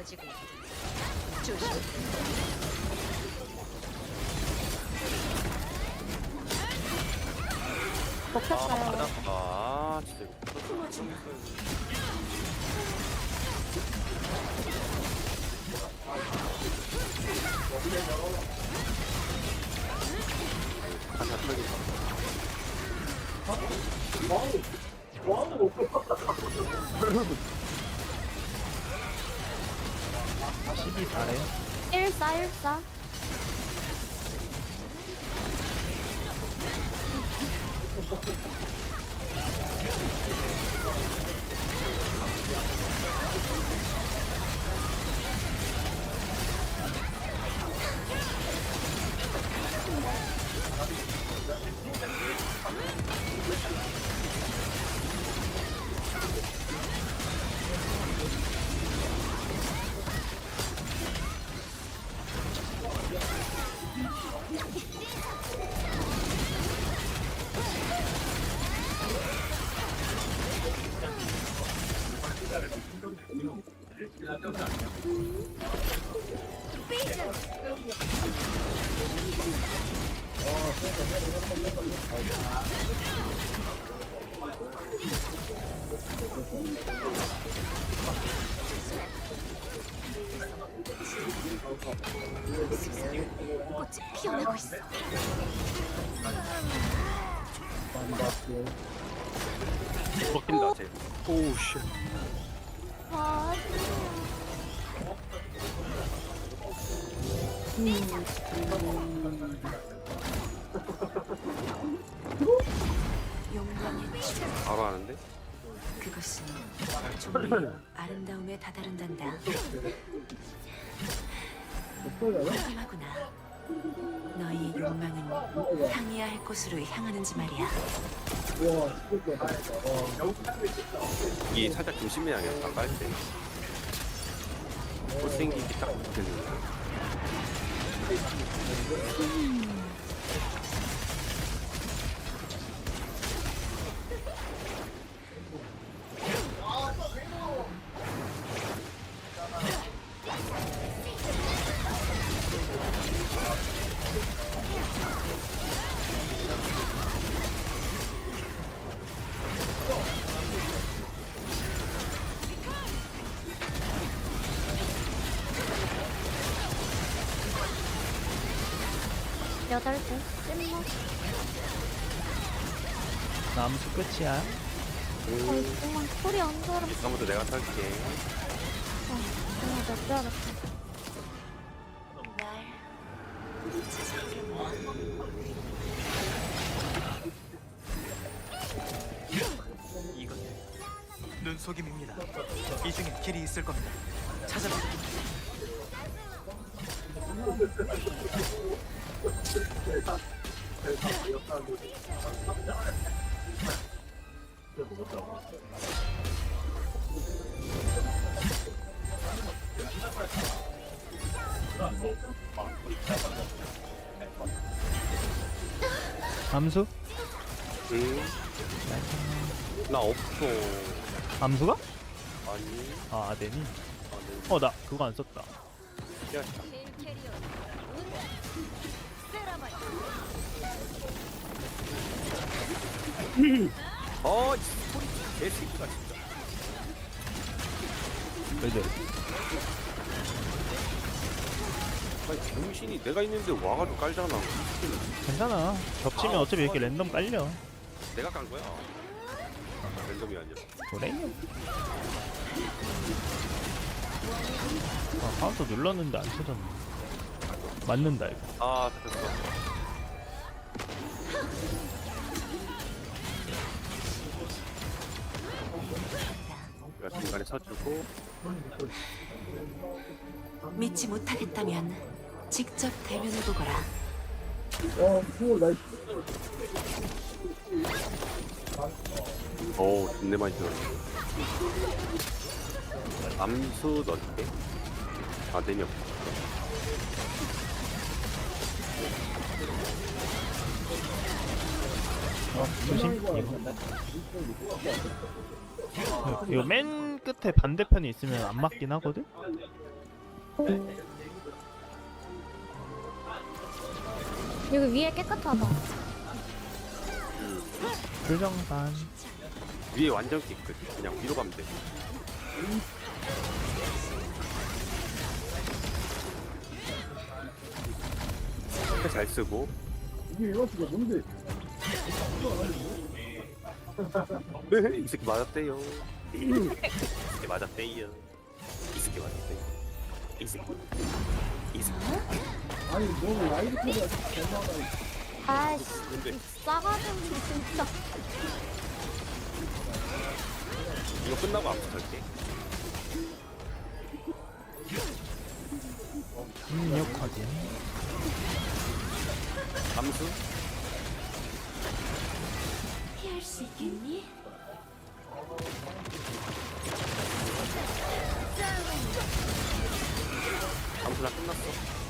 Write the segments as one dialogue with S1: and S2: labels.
S1: 있다. 조심.
S2: 아,
S3: 먹혔어요.
S2: 맞았다. 아, 진짜 이거. 가자, 털기.
S4: 시비 잘해.
S3: 1 사 1사.
S1: 꽃이 피어나고 있어.
S2: 먹힌다, 쟤. 오우, 씨.
S1: 춤.
S2: 바로 하는데?
S1: 그것은 종류 아름다움에 다다른단다. 확인하구나. 너희의 욕망은 향해야 할 곳으로 향하는지 말이야.
S2: 이게 살짝 조심해야겠다, 깔 때. 못생기게 딱 붙겠는
S3: 여덟 개. 찐먹.
S4: 남수 끝이야.
S3: 거의 정말 소리 안 들어.
S2: 이따부터 내가 탈게.
S3: 정말 몇줄 알았어.
S1: 날 찾아오려나?
S5: 이건 눈속임입니다. 이 중에 길이 있을 겁니다. 찾아보
S4: 남수?
S2: 응. 나 없어.
S4: 남수가?
S2: 아니.
S4: 아 아덴이.
S2: 아, 네.
S4: 어나 그거 안 썼다.
S2: 야, 어, 이 소리 개새끼가 진짜.
S4: 왜들?
S2: 아니, 정신이 내가 있는데 와가지고 깔잖아.
S4: 괜찮아. 겹치면
S2: 아,
S4: 어차피 이렇게
S2: 어.
S4: 랜덤 깔려.
S2: 내가 깐 거야. 랜덤이 아니야.
S4: 그래? 아 카운터 눌렀는데 안 쳐졌네. 맞는다 이거.
S2: 아, 됐어. 내가 중간에 쳐주고.
S1: 믿지 못하겠다면 직접 대면해 보거라.
S2: 어우 존내 많이 들었네. 암수 넣을게. 아 내니 없다
S4: 조심. 이거. 이거 맨 끝에 반대편에 있으면 안 맞긴 하거든.
S3: 여기 위에 깨끗하다.
S4: 불정산.
S2: 위에 완전 깨끗. 그냥 위로 가면 돼. 잘 쓰고. 네, 이 새끼 맞았대요. 이 새끼 맞았대요. 이 새끼 맞았대요. 이 새끼. 이 새끼.
S3: 아이씨,
S2: 근데
S3: 싸가지고 진짜.
S2: 이거 끝나고 앞으로 갈게.
S4: 입력하기.
S2: 감수.
S1: 피할 수 있겠니?
S2: 다 끝났어.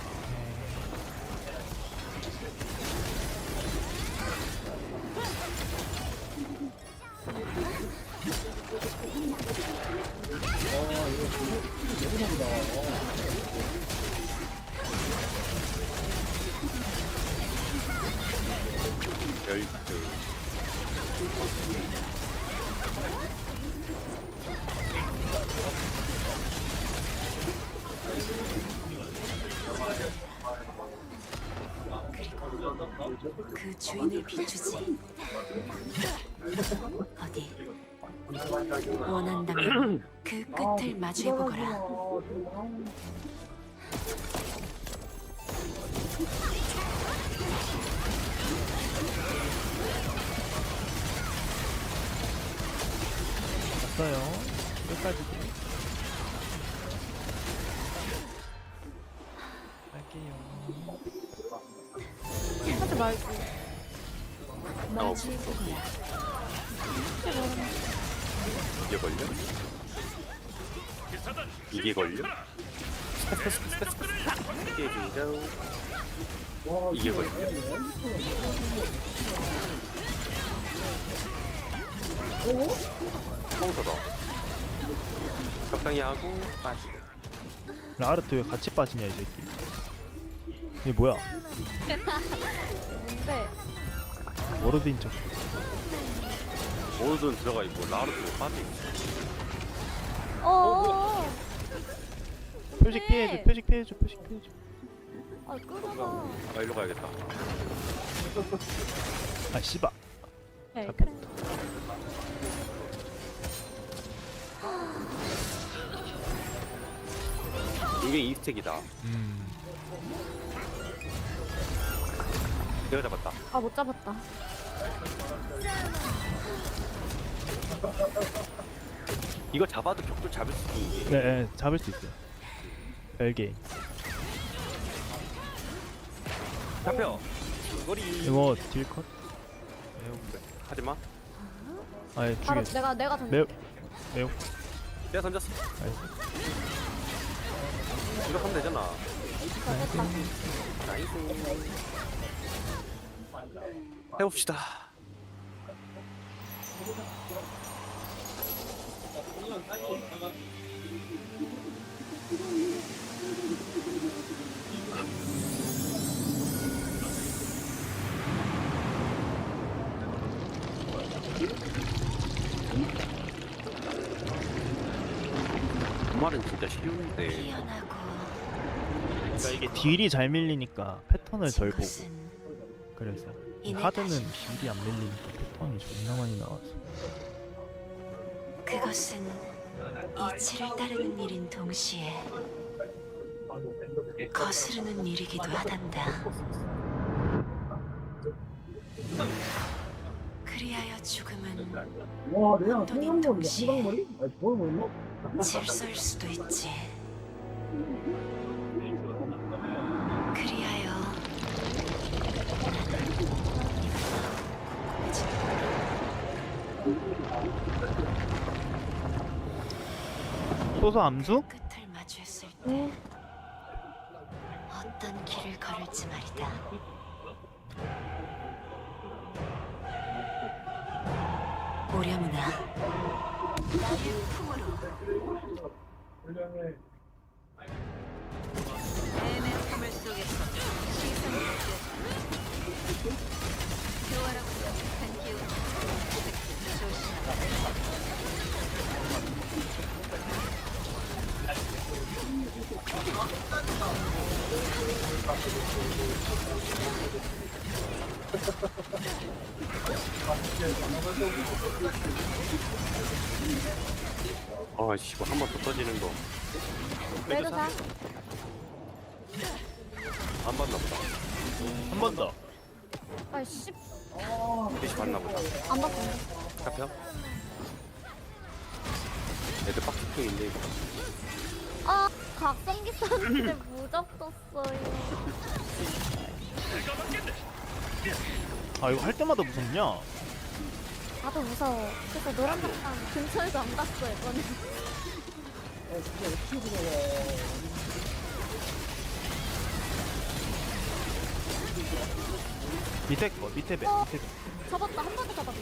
S2: 열 두.
S1: 그 주인을 비추지. 어디 원한다면 그 끝을 마주해보거라.
S4: 갔어요. 끝까지. 할게요.
S3: 하지 말고.
S1: 마주해보거라.
S2: 이게 걸려? 이게 걸려? 이게 걸려? 이게 걸려? 뽕서더 적당히 하고 빠지고
S4: 라르트 왜 같이 빠지냐 이 새끼. 이게 뭐야?
S3: 뭔데?
S4: 워로드인 척.
S2: 모든 들어가 있고 라르도 빠지고
S3: 어어어.
S4: 표식 피해줘. 표식 피해줘. 표식 피해줘.
S3: 아, 끊어봐.
S2: 아 일로 가야겠다
S4: 아 씨발.
S3: 네,
S4: 잡
S2: 이게 이스택이다
S4: 음.
S2: 내가 잡았다
S3: 아, 못 잡았다.
S2: 이거 잡아도 격돌 잡을 수 있는 게
S4: 네, 네 잡을 수 있어요. 별게.
S2: 잡혀 거리
S4: 이거 딜컷?
S2: 하지마
S4: 아예
S3: 바로. 내가, 내가 던
S4: 매우 매우.
S2: 내가 던졌어
S4: 나이스.
S2: 이거 하면 되잖아. 나이스. 해봅시다. 그 말은 진짜 쉬운데.
S1: 피어나고
S4: 그러니까 이게 딜이 잘 밀리니까 패턴을 덜 보고 그래서 이 하드는. 딜이 안 밀리니까 패턴이 존나 많이 나와서
S1: 그것은 이치를 따르는 일인 동시에 거스르는 일이기도 하단다. 그리하여 죽음은
S6: 와, 내가
S1: 동시에
S6: 생각머리? 아니, 뭘 모르나?
S1: 질서일 수도 있지.
S4: 소소 암수?
S1: 끝을 마주했을 때 어떤 길을 걸을지 말이다. 오려무나 나의 품으로 내 품을 속에서 시선이 느껴져. 교활하고 독한 기운, 조심하라.
S2: 아씨 뭐한번 더 터지는 거.
S3: 메르사.
S2: 안 봤나 보다.
S4: 한 번 더.
S3: 아씨
S2: 대시 봤나 보다.
S3: 안 봤어.
S2: 잡혀? 애들 빡치통인데 이거.
S3: 아 각성기 썼는데 무적 떴어요.
S4: 아 이거 할 때마다 무섭냐?
S3: 나도 무서워. 그래서 노란 잠깐 근처에도 안 갔어 이번에.
S4: 밑에 거 밑에 배
S3: 어.
S4: 밑에 배.
S3: 잡았다 한 번도 잡았다.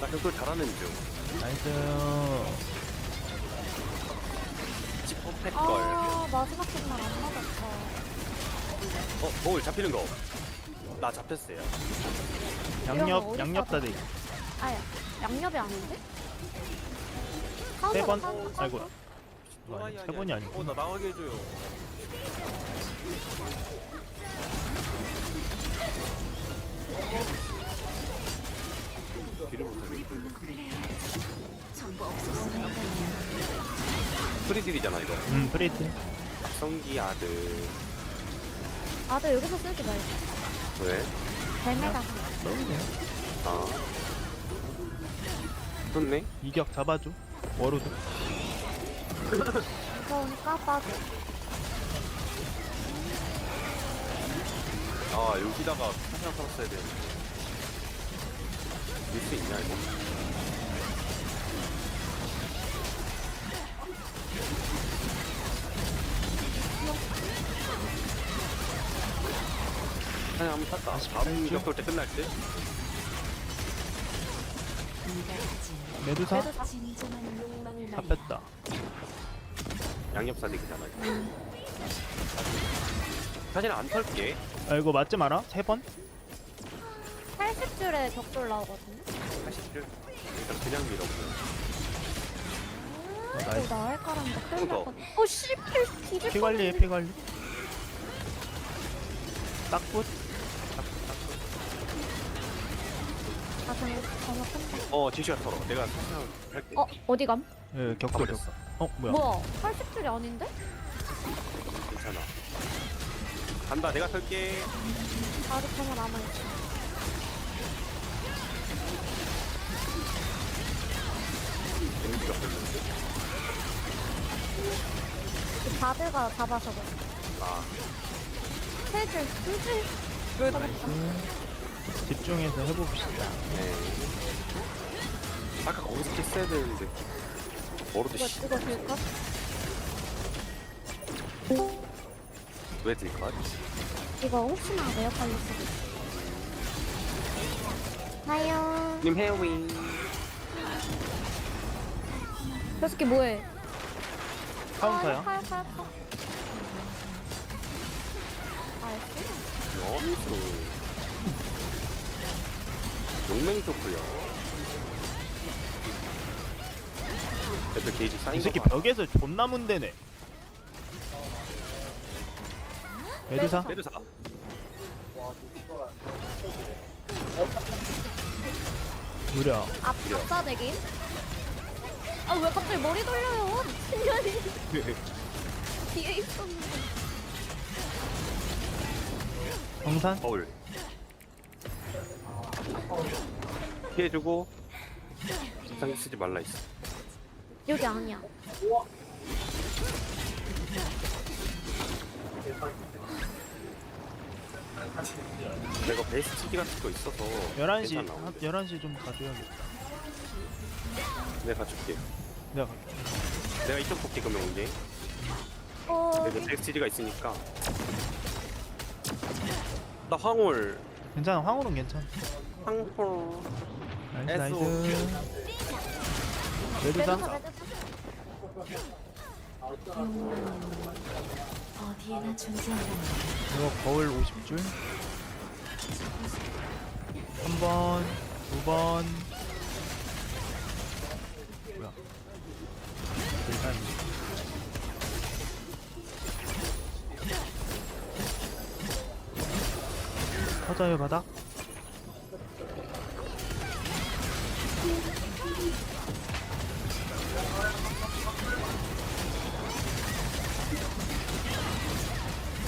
S2: 나 혈돌 잘하는 중.
S4: 나이스.
S2: 지퍼 걸.
S3: 아 마지막 끝날 안 맞았다.
S2: 어, 거울 잡히는 거. 나 잡혔어요.
S3: 이런 거
S4: 양옆 양옆? 다대기.
S3: 아야 양옆이 아닌데?
S4: 세 번. 아이고. 아니, 세 번이 아니고.
S2: 어, 나 나가게 해줘요. 프리딜이잖아 이거.
S4: 음 프레이트.
S2: 성기 아들.
S3: 아들 여기서 쓰지 말고.
S2: 왜?
S3: 벨메가.
S2: 아. 좋네.
S4: 이격 잡아줘. 워로드.
S3: 무서우니까 빠져.
S2: 아 여기다가 사냥 살았어야 되는데. 밀수 있냐 이거? 사냥 한번 탔다. 다음 격돌 때 끝날 때?
S4: 메두사
S1: 말이야.
S4: 잡혔다.
S2: 양옆사lik이잖아 이거. 사실 안 털게.
S4: 아 이거 맞지 마라. 세 번.
S3: 80줄에 격돌 나오거든요.
S2: 80줄. 일단 그냥 밀어보세요.
S4: 어,
S3: 오,
S4: 나이스.
S3: 나할 까란데 큰일
S2: 또 더.
S3: 났거든. 어, 씨, 필 뒤질
S4: 피 관리해 피 관리. 딱붙.
S3: 끝나.
S2: 어 지시가 털어. 내가 사냥 할게.
S3: 어, 어디 감?
S4: 예 격돌
S2: 가버렸어.
S4: 격돌. 어 뭐야?
S3: 뭐야? 80줄이 아닌데?
S2: 괜찮아. 간다. 내가 털게.
S3: 아직 정말 남아 있어.
S2: 데미지가 별로인데.
S3: 그 바드가 잡아서 그래.
S2: 아.
S3: 세 줄, 두 줄.
S4: 집중해서 해봅시다.
S2: 네. 아까 거기서 했어야 되는데. 뭐로도
S3: 이거,
S2: 씨.
S3: 이거 될까?
S2: 왜 들까?
S3: 이거 혹시나 내역 관리 수도 있어. 하요.
S2: 님 헤어윙.
S3: 저 새끼 뭐해? 카요, 카요. 알았어.
S2: 나이스. 용맹 좋고요. 애들 게이지 쌓인
S4: 이 새끼
S2: 거 봐.
S4: 벽에서 존나 문대네. 메두사.
S2: 메두사.
S4: 무려.
S3: 앞, 앞사대기? 아, 왜 갑자기 머리 돌려요? 미친년이. 뒤에 있었는데.
S4: 정산.
S2: 거울. 피해주고. 상기 쓰지 말라 있어.
S3: 여기 아니야.
S2: 내가 베스트기 같은 거 있어서.
S4: 11시.
S2: 괜찮아.
S4: 한 11시 좀 가줘야겠다.
S2: 내가 가줄게.
S4: 내가 갈게.
S2: 내가 이쪽 볼게 그러면 온게.
S3: 어,
S2: 내가 베스트기가 있으니까. 나 황홀.
S4: 괜찮아. 황홀은 괜찮아.
S2: 황홀.
S4: 나이스. 나이스.
S3: 매드사, 매드사.
S1: 어디에나 존재한다는
S4: 이거 거울 50줄 3번 2번 뭐야 일단 터져요 바닥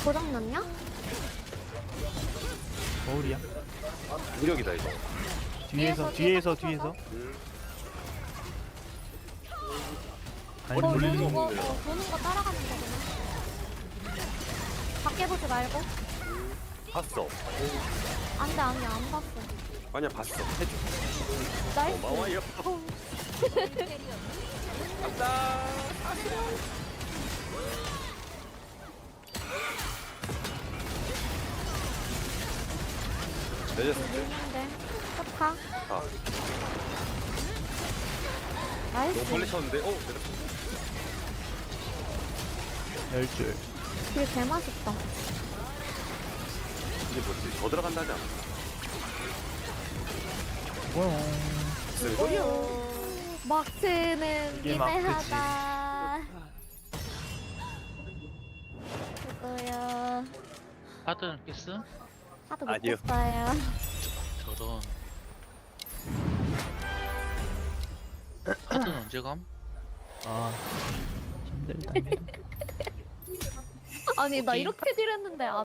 S3: 고장났냐?
S4: 거울이야
S2: 무력이다 이거
S4: 뒤에서 뒤에서 뒤에서
S2: 음.
S4: 아니
S3: 어, 보는 거, 어, 보는 거 따라가는 거구나. 밖에 보지 말고.
S2: 봤어
S3: 안 돼, 아니, 안 봤어.
S2: 아니야 봤어 해줘
S3: 나이스.
S2: 고마워요 간다 내렸을 때
S3: 있는데. 좋다.
S2: 아, 너무
S3: 나이스.
S2: 빨리 쳤는데 어 내렸어
S4: 10줄
S3: 길 개맛있다.
S2: 이제 뭐지 더 들어간다지 않아
S4: 꽝
S3: 막트는
S4: 이게.
S3: 미매하다. 그거요.
S7: 하드는 패스?
S3: 하도
S2: 아니요.
S3: 못했어요.
S7: 저런 하드는 언제 감?
S4: 아 힘들다
S3: 아니, 나. 이렇게 딜했는데 안